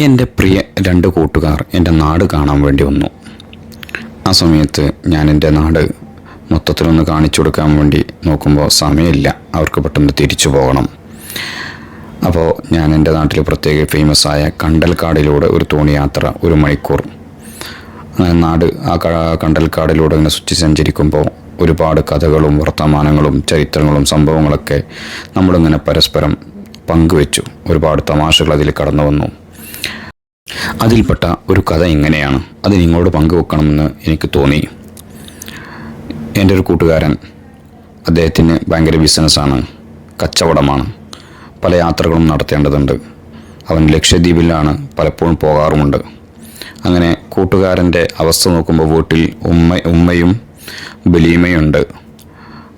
എന്റെ പ്രിയ രണ്ട് കൂട്ടുകാർ എന്റെ നാട് കാണാൻ വേണ്ടി വന്നു. ആ സമയത്ത് ഞാൻ എന്റെ നാട് മൊത്തത്തിലൊന്ന് കാണിച്ചു കൊടുക്കാൻ വേണ്ടി നോക്കുമ്പോൾ സമയമില്ല. അവർക്ക് പെട്ടെന്ന് തിരിച്ചു പോകണം. അപ്പോൾ ഞാൻ എന്റെ നാട്ടിൽ പ്രത്യേക ഫേമസ് ആയ കണ്ടൽക്കാടിലൂടെ ഒരു തോണി യാത്ര ഒരു മണിക്കൂർ. നാട് ആ കണ്ടൽക്കാടിലൂടെ ഇങ്ങനെ സുറ്റി സഞ്ചരിക്കുമ്പോൾ ഒരുപാട് കഥകളും വർത്തമാനങ്ങളും ചരിത്രങ്ങളും സംഭവങ്ങളൊക്കെ നമ്മളിങ്ങനെ പരസ്പരം പങ്കുവെച്ചു. ഒരുപാട് തമാശകൾ അതിൽ കടന്നു വന്നു അതിൽപ്പെട്ട ഒരു കഥ ഇങ്ങനെയാണ്. അത് നിങ്ങളോട് പങ്കുവെക്കണമെന്ന് എനിക്ക് തോന്നി. എന്റെ ഒരു കൂട്ടുകാരൻ അദ്ദേഹത്തിന് ഭയങ്കര ബിസിനസ്സാണ് കച്ചവടമാണ്. പല യാത്രകളും നടത്തേണ്ടതുണ്ട്. അവൻ ലക്ഷദ്വീപിലാണ് പലപ്പോഴും പോകാറുമുണ്ട്. അങ്ങനെ കൂട്ടുകാരന്റെ അവസ്ഥ നോക്കുമ്പോൾ വീട്ടിൽ ഉമ്മ ഉമ്മയും ബലീമയുണ്ട്.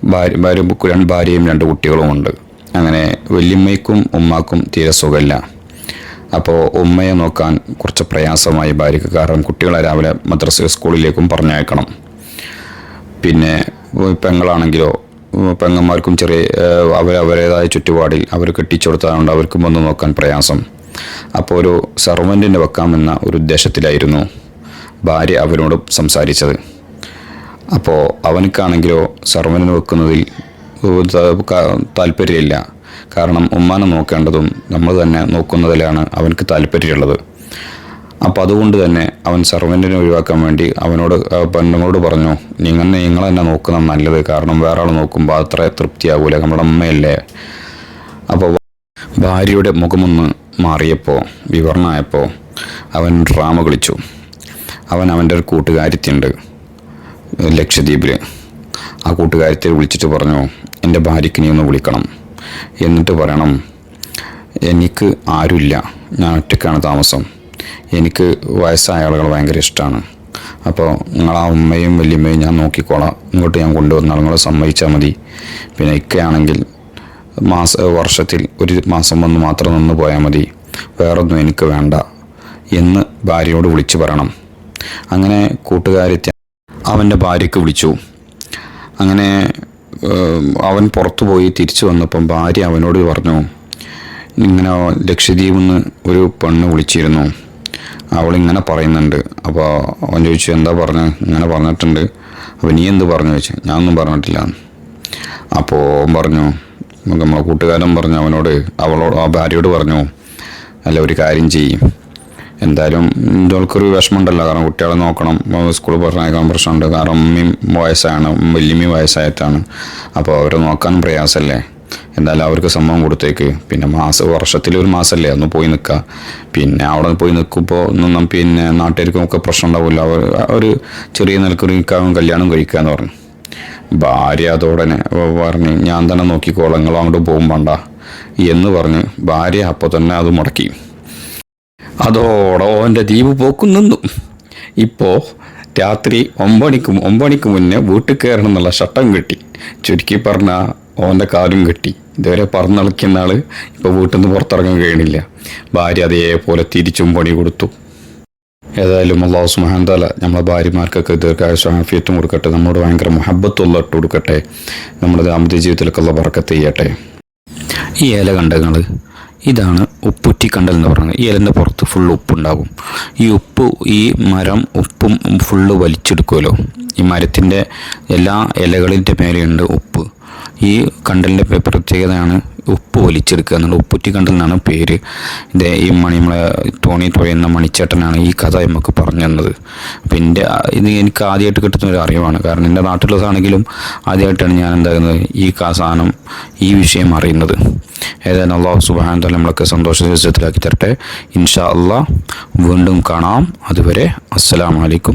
ഭാര്യ ഭാര്യ ഭാര്യയും രണ്ട് കുട്ടികളുമുണ്ട്. അങ്ങനെ വല്യമ്മയ്ക്കും ഉമ്മാക്കും തീരെ സുഖമില്ല. അപ്പോൾ ഉമ്മയെ നോക്കാൻ കുറച്ച് പ്രയാസമായി ഭാര്യയ്ക്ക് കാരണം കുട്ടികളെ രാവിലെ മദ്രസ സ്കൂളിലേക്കും പറഞ്ഞയക്കണം. പിന്നെ പെങ്ങളാണെങ്കിലോ പെങ്ങന്മാർക്കും ചെറിയ അവർ അവരുടേതായ ചുറ്റുപാടിൽ അവർ കെട്ടിച്ചുകൊടുത്തതുകൊണ്ട് അവർക്കും വന്ന് നോക്കാൻ പ്രയാസം. അപ്പോൾ ഒരു സെർവന്റിനെ വെക്കാമെന്ന ഒരു ഉദ്ദേശത്തിലായിരുന്നു ഭാര്യ അവരോട് സംസാരിച്ചത്. അപ്പോൾ അവനക്കാണെങ്കിലോ സർവന്റിന് വെക്കുന്നതിൽ താല്പര്യമില്ല. കാരണം ഉമ്മാനെ നോക്കേണ്ടതും നമ്മൾ തന്നെ നോക്കുന്നതിലാണ് അവനക്ക് താല്പര്യമുള്ളത്. അപ്പോൾ അതുകൊണ്ട് തന്നെ അവൻ സർവന്റിനെ ഒഴിവാക്കാൻ വേണ്ടി അവനോട് പെണ്ണുങ്ങളോട് പറഞ്ഞു നിങ്ങൾ നിങ്ങൾ തന്നെ നോക്കുന്ന നല്ലത്. കാരണം വേറെ ആൾ നോക്കുമ്പോൾ അത്ര തൃപ്തിയാകൂല നമ്മുടെ അമ്മയല്ലേ അപ്പോൾ ഭാര്യയുടെ മുഖമൊന്ന് മാറിയപ്പോൾ വിവരണമായപ്പോൾ അവൻ ഡ്രാമ കളിച്ചു. അവൻ അവന്റെ ഒരു കൂട്ടുകാരിത്തിയുണ്ട് ലക്ഷദ്വീപിൽ ആ കൂട്ടുകാരത്തെ വിളിച്ചിട്ട് പറഞ്ഞു എന്റെ ഭാര്യയ്ക്ക് നീ ഒന്ന് വിളിക്കണം. എന്നിട്ട് പറയണം എനിക്ക് ആരുമില്ല. ഞാൻ ഒറ്റയ്ക്കാണ് താമസം. എനിക്ക് വയസ്സായ ആളുകൾ ഭയങ്കര ഇഷ്ടമാണ് അപ്പോൾ നിങ്ങൾ ആ ഉമ്മയും വല്യമ്മയും ഞാൻ നോക്കിക്കോളാം. ഇങ്ങോട്ട് ഞാൻ കൊണ്ടുവന്നാൽ നിങ്ങൾ സമ്മതിച്ചാൽ മതി. പിന്നെ ഇക്കയാണെങ്കിൽ മാസ വർഷത്തിൽ ഒരു മാസം വന്ന് മാത്രം നിന്ന് പോയാൽ മതി. വേറൊന്നും എനിക്ക് വേണ്ട എന്ന് ഭാര്യയോട് വിളിച്ചു പറയണം. അങ്ങനെ കൂട്ടുകാരെത്തി അവന്റെ ഭാര്യയ്ക്ക് വിളിച്ചു. അങ്ങനെ അവൻ പുറത്തു പോയി തിരിച്ചു വന്നപ്പം ഭാര്യ അവനോട് പറഞ്ഞു ഇങ്ങനെ ലക്ഷദ്വീപിൽ നിന്ന് ഒരു പെണ്ണ് വിളിച്ചിരുന്നു. അവളിങ്ങനെ പറയുന്നുണ്ട്. അപ്പോൾ അവൻ ചോദിച്ചു എന്താ പറഞ്ഞു? ഇങ്ങനെ പറഞ്ഞിട്ടുണ്ട്. അപ്പോൾ നീ എന്ത് പറഞ്ഞു? ചോദിച്ചു. ഞാനൊന്നും പറഞ്ഞിട്ടില്ല. അപ്പോൾ അവൻ പറഞ്ഞു നമ്മളെ കൂട്ടുകാരൻ പറഞ്ഞു അവനോട് അവളോട് ആ ഭാര്യയോട് പറഞ്ഞു അല്ല ഒരു കാര്യം ചെയ്യും. എന്തായാലും ഇതോൾക്കൊരു വിഷമമുണ്ടല്ലോ. കാരണം കുട്ടികളെ നോക്കണം. സ്കൂളിൽ പറഞ്ഞേക്കാൻ പ്രശ്നമുണ്ട്. കാരണം ഉമ്മയും വയസ്സാണ്. വല്യമ്മയും വയസ്സായിട്ടാണ്. അപ്പോൾ അവരെ നോക്കാൻ പ്രയാസമല്ലേ? എന്തായാലും അവർക്ക് സമ്മതം കൊടുത്തേക്ക്. പിന്നെ മാസ വർഷത്തിൽ ഒരു മാസമല്ലേ ഒന്ന് പോയി നിൽക്കുക. പിന്നെ അവിടെ പോയി നിൽക്കുമ്പോൾ ഒന്നും പിന്നെ നാട്ടുകാർക്കും ഒക്കെ പ്രശ്നം ഉണ്ടാവില്ല അവർ ഒരു ചെറിയ നിലക്കുറിക്കാവും കല്യാണം കഴിക്കുക എന്ന് പറഞ്ഞു. ഭാര്യ അതോടനെ പറഞ്ഞ് ഞാൻ തന്നെ നോക്കിക്കോളങ്ങളോ അങ്ങോട്ട് പോകും വേണ്ട. എന്ന് പറഞ്ഞ് ഭാര്യ അപ്പോൾ തന്നെ അത് മുടക്കി. അതോടെ ഓന്റെ ദ്വീപ് പോക്കും നിന്നു. ഇപ്പോൾ രാത്രി ഒമ്പണിക്ക് ഒമ്പണിക്ക് മുന്നേ വീട്ടിൽ കയറണം എന്നുള്ള ഷട്ടം കിട്ടി. ചുരുക്കി പറഞ്ഞാൽ ഓന്റെ കാലും കെട്ടി. ഇതുവരെ പറന്നിളക്കുന്ന ആൾ ഇപ്പോൾ വീട്ടിൽ നിന്ന് പുറത്തിറങ്ങാൻ കഴിയണില്ല. ഭാര്യ അതേപോലെ തിരിച്ചും പണി കൊടുത്തു. ഏതായാലും അള്ളാഹു സുഹാന്താല നമ്മളെ ഭാര്യമാർക്കൊക്കെ ദീർഘായുസ് ആഫിയത്തും കൊടുക്കട്ടെ. നമ്മളോട് ഭയങ്കര മഹബത്തുള്ള ഇട്ട് കൊടുക്കട്ടെ. നമ്മുടെ ദാമ്പത്യ ജീവിതത്തിലൊക്കെ ഉള്ള ബറക്കത്ത് ചെയ്യട്ടെ. ഈ ഇല കണ്ടങ്ങൾ ഇതാണ് ഉപ്പുറ്റി കണ്ടൽ എന്ന് പറയുന്നത് ഈ ഇലന്റെ പുറത്ത് ഫുൾ ഉപ്പുണ്ടാകും. ഈ ഉപ്പ് ഈ മരം ഉപ്പും ഫുള്ള് വലിച്ചെടുക്കുമല്ലോ ഈ മരത്തിന്റെ എല്ലാ ഇലകളിന്റെ മേലെയുണ്ട് ഉപ്പ്. ഈ കണ്ടലിന്റെ പ്രത്യേകതയാണ് ഉപ്പ് വലിച്ചെടുക്കുക എന്നുള്ള ഉപ്പുറ്റി കണ്ടൽ എന്നാണ് പേര്. ഇത് ഈ മണി നമ്മളെ ടോണി ടോയെന്ന മണിച്ചേട്ടനാണ് ഈ കഥ നമുക്ക് പറഞ്ഞു തന്നത്. അപ്പം എന്റെ ഇത് എനിക്ക് ആദ്യമായിട്ട് കിട്ടുന്ന ഒരു അറിവാണ്. കാരണം എന്റെ നാട്ടിലുള്ളതാണെങ്കിലും ആദ്യമായിട്ടാണ് ഞാൻ എന്താകുന്നത് ഈ സാധനം ഈ വിഷയം അറിയുന്നത്. ഏതായാലും അള്ളാഹു തല നമ്മളൊക്കെ സന്തോഷ ദിവസത്തിലാക്കി തരട്ടെ. ഇൻഷാ അള്ളാഹ് വീണ്ടും കാണാം. അതുവരെ അസ്സലാമലൈക്കും